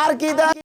আর কি দা